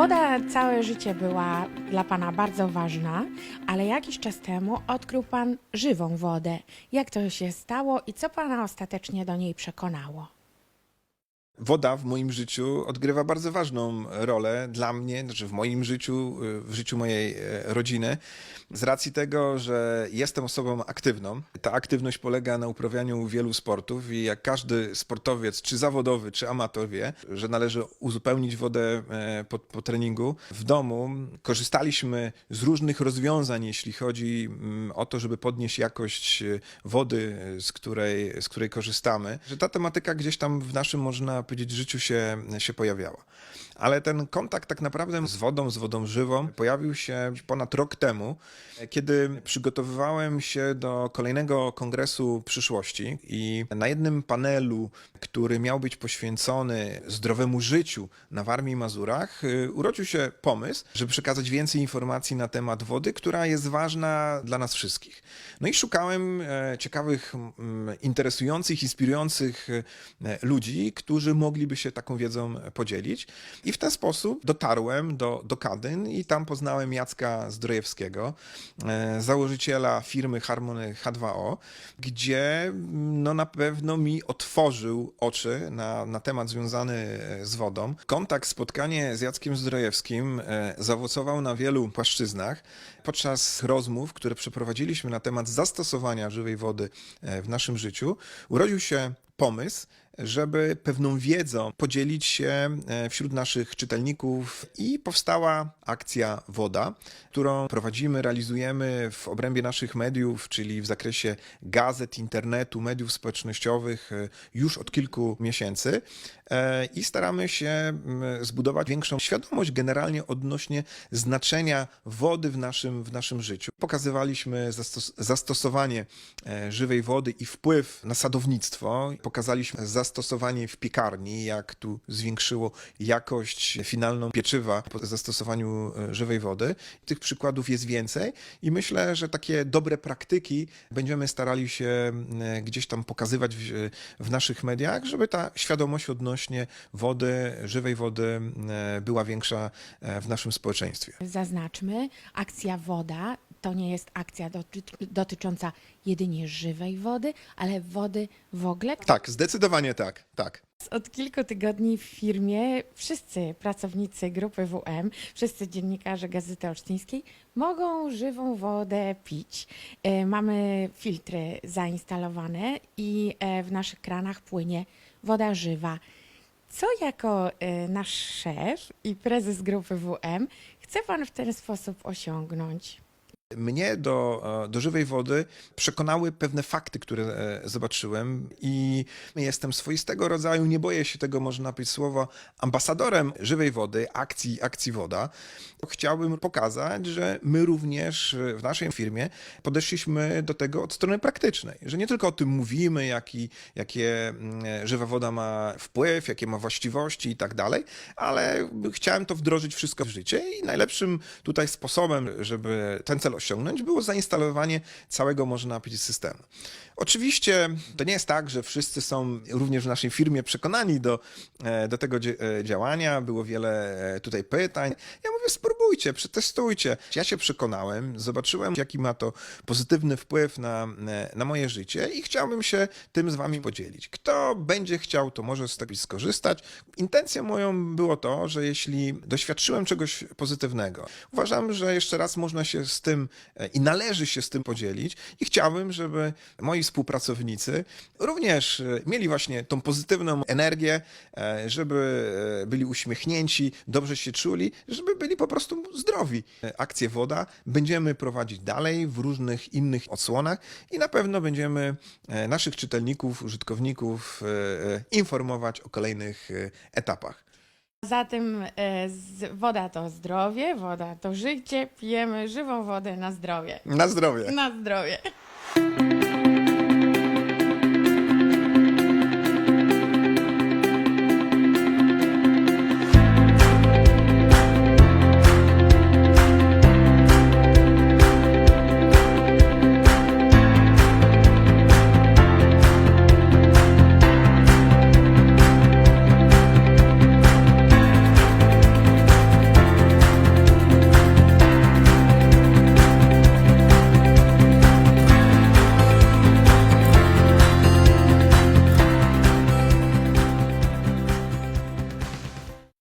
Woda całe życie była dla Pana bardzo ważna, ale jakiś czas temu odkrył Pan żywą wodę. Jak to się stało i co Pana ostatecznie do niej przekonało? Woda w moim życiu odgrywa bardzo ważną rolę dla mnie, znaczy w moim życiu, y, w życiu mojej e, rodziny, z racji tego, że jestem osobą aktywną. Ta aktywność polega na uprawianiu wielu sportów i jak każdy sportowiec, czy zawodowy, czy amator wie, że należy uzupełnić wodę e, po, po treningu. W domu korzystaliśmy z różnych rozwiązań, jeśli chodzi mm, o to, żeby podnieść jakość e, wody, z której, z której korzystamy. Że ta tematyka gdzieś tam w naszym, można powiedzieć, życiu się, się pojawiała. Ale ten kontakt tak naprawdę z wodą, z wodą żywą pojawił się ponad rok temu, kiedy przygotowywałem się do kolejnego kongresu przyszłości i na jednym panelu, który miał być poświęcony zdrowemu życiu na Warmii i Mazurach, y, urodził się pomysł, żeby przekazać więcej informacji na temat wody, która jest ważna dla nas wszystkich. No i szukałem e, ciekawych, mm, interesujących, inspirujących e, ludzi, którzy mogliby się taką wiedzą podzielić. I w ten sposób dotarłem do, do Kadyn i tam poznałem Jacka Zdrojewskiego, e, założyciela firmy Harmony H2O, gdzie mm, no, na pewno mi otworzył oczy na, na temat związany e, z wodą. Kontakt, spotkanie z Jackiem Zdrojewskim e, zaowocował na wielu płaszczyznach. Podczas rozmów, które przeprowadziliśmy na temat zastosowania żywej wody e, w naszym życiu, urodził się pomysł, żeby pewną wiedzą podzielić się e, wśród naszych czytelników i powstała akcja Woda, którą prowadzimy, realizujemy w obrębie naszych mediów, czyli w zakresie gazet, internetu, mediów społecznościowych e, już od kilku miesięcy E, i staramy się zbudować większą świadomość generalnie odnośnie znaczenia wody w naszym, w naszym życiu. Pokazywaliśmy zastos- zastosowanie żywej wody i wpływ na sadownictwo. Pokazaliśmy zastosowanie w piekarni, jak tu zwiększyło jakość finalną pieczywa po zastosowaniu e, żywej wody. Tych przykładów jest więcej i myślę, że takie dobre praktyki będziemy starali się mm, gdzieś tam pokazywać w, w naszych mediach, żeby ta świadomość odnośnie wody, żywej wody e, była większa e, w naszym społeczeństwie. Zaznaczmy, akcja Woda to nie jest akcja doty dotycząca jedynie żywej wody, ale wody w ogóle. Tak, zdecydowanie tak, tak. Od kilku tygodni w firmie wszyscy pracownicy grupy WM, wszyscy dziennikarze Gazety Olsztyńskiej mogą żywą wodę pić. E, Mamy filtry zainstalowane i e, w naszych kranach płynie woda żywa. Co jako e, nasz szef i prezes grupy WM chce Pan w ten sposób osiągnąć? Mnie do, e, do żywej wody przekonały pewne fakty, które e, zobaczyłem i jestem swoistego rodzaju, nie boję się tego, można powiedzieć słowo, ambasadorem żywej wody, akcji, akcji woda. Chciałbym pokazać, że my również w naszej firmie podeszliśmy do tego od strony praktycznej, że nie tylko o tym mówimy, jaki, jakie mm, żywa woda ma wpływ, jakie ma właściwości i tak dalej, ale chciałem to wdrożyć wszystko w życie i najlepszym tutaj sposobem, żeby ten cel osiągnąć, było zainstalowanie całego, można powiedzieć, systemu. Oczywiście to nie jest tak, że wszyscy są również w naszej firmie przekonani do, e, do tego e, działania. Było wiele e, tutaj pytań. Ja mówię, spróbujcie, przetestujcie. Ja się przekonałem, zobaczyłem, jaki ma to pozytywny wpływ na, e, na moje życie i chciałbym się tym z wami podzielić. Kto będzie chciał, to może z tego skorzystać. Intencją moją było to, że jeśli doświadczyłem czegoś pozytywnego, uważam, że jeszcze raz można się z tym e, i należy się z tym podzielić i chciałbym, żeby moi współpracownicy również e, mieli właśnie tą pozytywną energię, żeby byli uśmiechnięci, dobrze się czuli, żeby byli po prostu zdrowi. Akcję Woda będziemy prowadzić dalej w różnych innych odsłonach i na pewno będziemy e, naszych czytelników, użytkowników e, e, informować o kolejnych etapach. Zatem woda to zdrowie, woda to życie, pijemy żywą wodę na zdrowie. Na zdrowie! Na zdrowie.